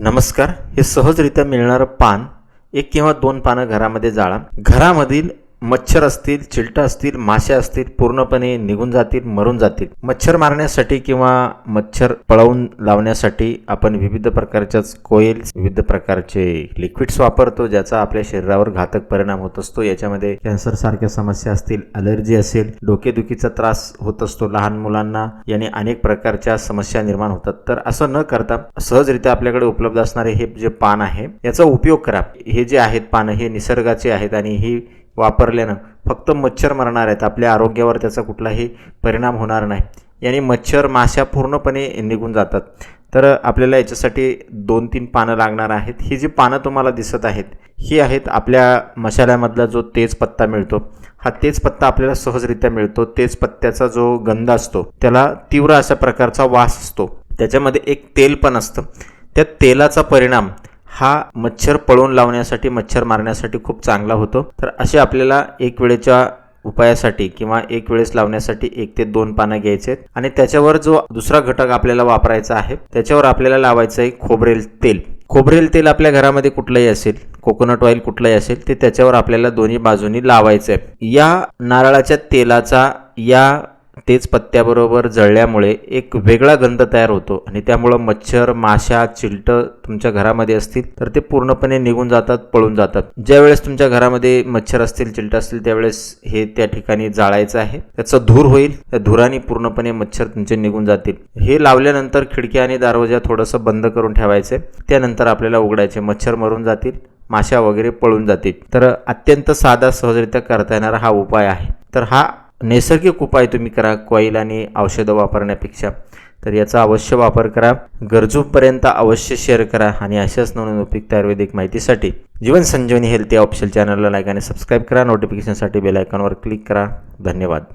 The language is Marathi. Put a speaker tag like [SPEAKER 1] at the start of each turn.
[SPEAKER 1] नमस्कार हे सहजरित्या मिळणारं पान एक किंवा दोन पानं घरामध्ये जाळा. घरामधील मच्छर असतील चिलटं असतील मासे असतील पूर्णपणे निघून जातील मरून जातील. मच्छर मारण्यासाठी किंवा मच्छर पळवून लावण्यासाठी आपण विविध प्रकारच्या कोयल विविध प्रकारचे लिक्विड्स वापरतो ज्याचा आपल्या शरीरावर घातक परिणाम होत असतो. याच्यामध्ये कॅन्सर सारख्या समस्या असतील अलर्जी असेल डोकेदुखीचा त्रास होत असतो लहान मुलांना याने अनेक प्रकारच्या समस्या निर्माण होतात. तर असं न करता सहजरित्या आपल्याकडे उपलब्ध असणारे हे जे पान आहे याचा उपयोग करा. हे जे आहेत पानं हे निसर्गाचे आहेत आणि ही वापरल्यानं फक्त मच्छर मरणार आहेत. आपल्या आरोग्यावर त्याचा कुठलाही परिणाम होणार नाही. याने मच्छर माश्या पूर्णपणे निघून जातात. तर आपल्याला याच्यासाठी दोन तीन पानं लागणार आहेत. ही जी पानं तुम्हाला दिसत आहेत ही आहेत आपल्या मसाल्यामधला जो तेज पत्ता मिळतो. हा तेज पत्ता आपल्याला सहजरित्या मिळतो. तेज पत्त्याचा जो गंध असतो त्याला तीव्र अशा प्रकारचा वास असतो. त्याच्यामध्ये एक तेल पण असतं. त्या तेलाचा परिणाम हा मच्छर पळवून लावण्यासाठी मच्छर मारण्यासाठी खूप चांगला होतो. तर असे आपल्याला एक वेळेच्या उपायासाठी किंवा एक वेळेस लावण्यासाठी एक ते दोन पानं घ्यायचे आहेत. आणि त्याच्यावर जो दुसरा घटक आपल्याला वापरायचा आहे त्याच्यावर आपल्याला लावायचं आहे खोबरेल तेल. खोबरेल तेल आपल्या घरामध्ये कुठलंही असेल कोकोनट ऑइल कुठलंही असेल ते त्याच्यावर आपल्याला दोन्ही बाजूनी लावायचं आहे या नारळाच्या तेलाचा या तेच पत्त्याबरोबर जळल्यामुळे एक वेगळा गंध तयार होतो आणि त्यामुळं मच्छर माशा चिलटं तुमच्या घरामध्ये असतील तर ते पूर्णपणे निघून जातात पळून जातात. ज्यावेळेस तुमच्या घरामध्ये मच्छर असतील चिलटं असतील त्यावेळेस हे त्या ठिकाणी जाळायचं आहे. त्याचं धूर होईल त्या धुराने पूर्णपणे मच्छर तुमचे निघून जातील. हे लावल्यानंतर खिडक्या आणि दरवाजा थोडंसं बंद करून ठेवायचे. त्यानंतर आपल्याला उघडायचे. मच्छर मरून जातील माशा वगैरे पळून जातील. तर अत्यंत साधा सहजरित्या करता येणारा हा उपाय आहे. तर हा नैसर्गिक उपाय तुम्ही करा कॉईल आणि औषधं वापरण्यापेक्षा. तर याचा अवश्य वापर करा गरजूपर्यंत अवश्य शेअर करा आणि अशाच नवीन उपयुक्त आयुर्वेदिक माहितीसाठी जीवन संजीवनी हेल्थ या ऑफिशियल चॅनलला लाईक आणि सबस्क्राईब करा. नोटिफिकेशनसाठी बेल आयकॉनवर क्लिक करा. धन्यवाद.